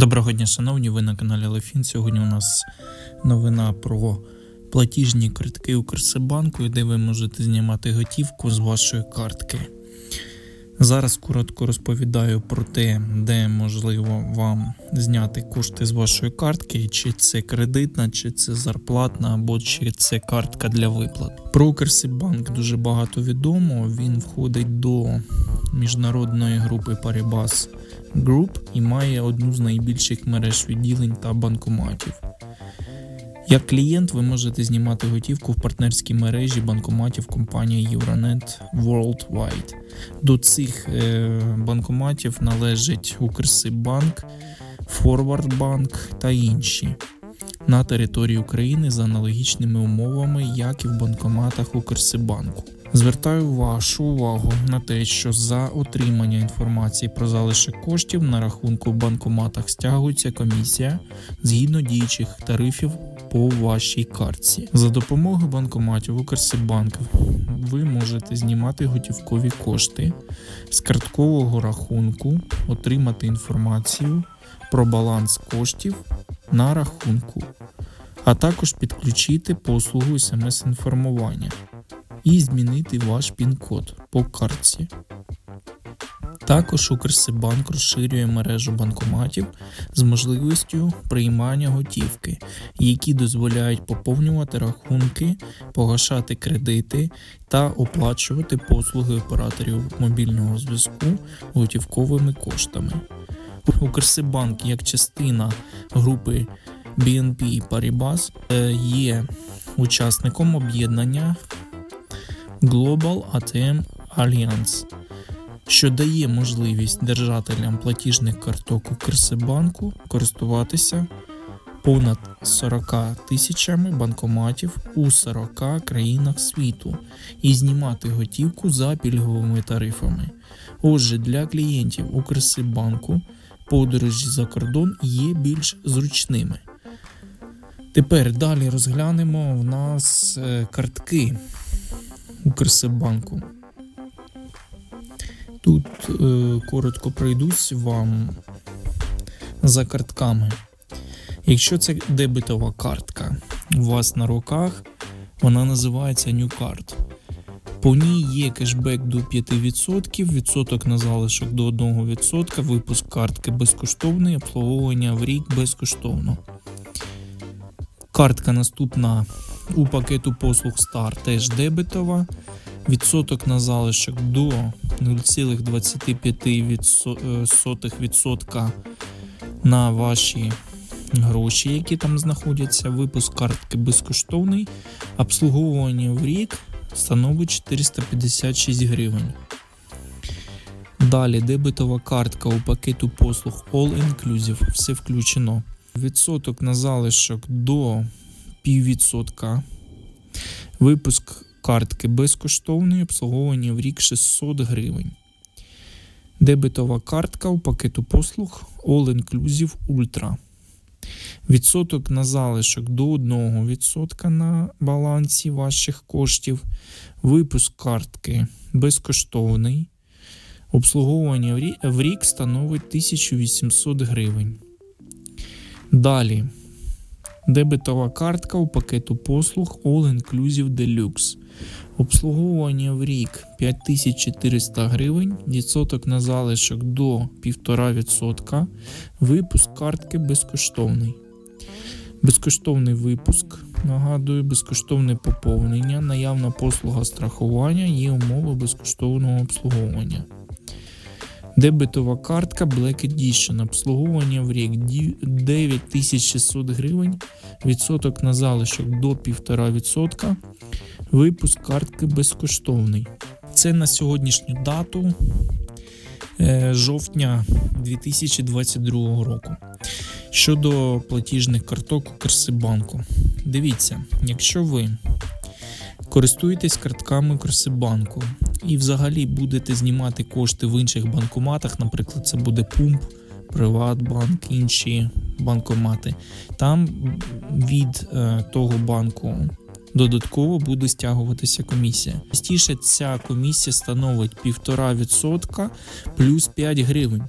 Доброго дня, шановні, ви на каналі Лефін. Сьогодні у нас новина про платіжні картки Укрсибанку, де ви можете знімати готівку з вашої картки. Зараз коротко розповідаю про те, де можливо вам зняти кошти з вашої картки, чи це кредитна, чи це зарплатна, або чи це картка для виплат. Про Укрсибанк дуже багато відомо. Він входить до міжнародної групи Paribas Group і має одну з найбільших мереж відділень та банкоматів. Як клієнт, ви можете знімати готівку в партнерській мережі банкоматів компанії Euronet Worldwide. До цих е, банкоматів належать Укрсиббанк, Форвардбанк та інші на території України за аналогічними умовами, як і в банкоматах Укрсибанку. Звертаю вашу увагу на те, що за отримання інформації про залишок коштів на рахунку в банкоматах стягується комісія згідно діючих тарифів по вашій картці. За допомогою банкоматів Укрсибанк ви можете знімати готівкові кошти з карткового рахунку, отримати інформацію про баланс коштів на рахунку, а також підключити послугу смс-інформування і змінити ваш пін-код по картці. Також Укрсибанк розширює мережу банкоматів з можливістю приймання готівки, які дозволяють поповнювати рахунки, погашати кредити та оплачувати послуги операторів мобільного зв'язку готівковими коштами. Укрсибанк як частина групи BNP Paribas е, є учасником об'єднання Global ATM Alliance, що дає можливість держателям платіжних карток Укрсибанку користуватися понад 40 тисячами банкоматів у 40 країнах світу і знімати готівку за пільговими тарифами. Отже, для клієнтів Укрсибанку подорожі за кордон є більш зручними. Тепер далі розглянемо в нас е, картки Укрсибанку. Тут е, коротко пройдусь вам за картками. Якщо це дебетова картка у вас на руках, вона називається New Card. По ній є кешбек до 5%, відсоток на залишок до 1%, випуск картки безкоштовний, обслуговування в рік безкоштовно. Картка наступна у пакету послуг Star теж дебетова. Відсоток на залишок до 0,25% на ваші гроші, які там знаходяться. Випуск картки безкоштовний. Обслуговування в рік становить 456 гривень. Далі дебетова картка у пакету послуг All Inclusive. Все включено. Відсоток на залишок до піввідсотка. Випуск картки безкоштовний, обслуговування в рік 600 гривень. Дебетова картка у пакету послуг All Inclusive Ultra. Відсоток на залишок до 1% на балансі ваших коштів. Випуск картки безкоштовний. Обслуговування в рік становить 1800 гривень. Далі. Дебетова картка у пакету послуг All Inclusive Deluxe. Обслуговування в рік 5400 гривень, відсоток на залишок до 1,5%. Випуск картки безкоштовний. Безкоштовний випуск. Нагадую, безкоштовне поповнення, наявна послуга страхування є умови безкоштовного обслуговування. Дебетова картка Black Edition. Обслуговування в рік 9600 гривень. Відсоток на залишок до 1,5%. Випуск картки безкоштовний. Це на сьогоднішню дату е, жовтня 2022 року. Щодо платіжних карток Укрсибанку. Дивіться, якщо ви користуєтесь картками Укрсибанку і взагалі будете знімати кошти в інших банкоматах, наприклад, це буде Пумп, Приватбанк, інші банкомати. Там від е, того банку додатково буде стягуватися комісія. Частіше ця комісія становить 1,5% плюс 5 гривень.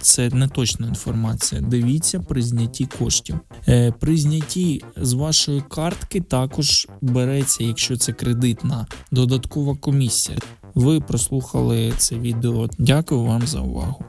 це не точна інформація. Дивіться при знятті коштів. Е, при знятті з вашої картки також береться, якщо це кредитна, додаткова комісія. Ви прослухали це відео. Дякую вам за увагу.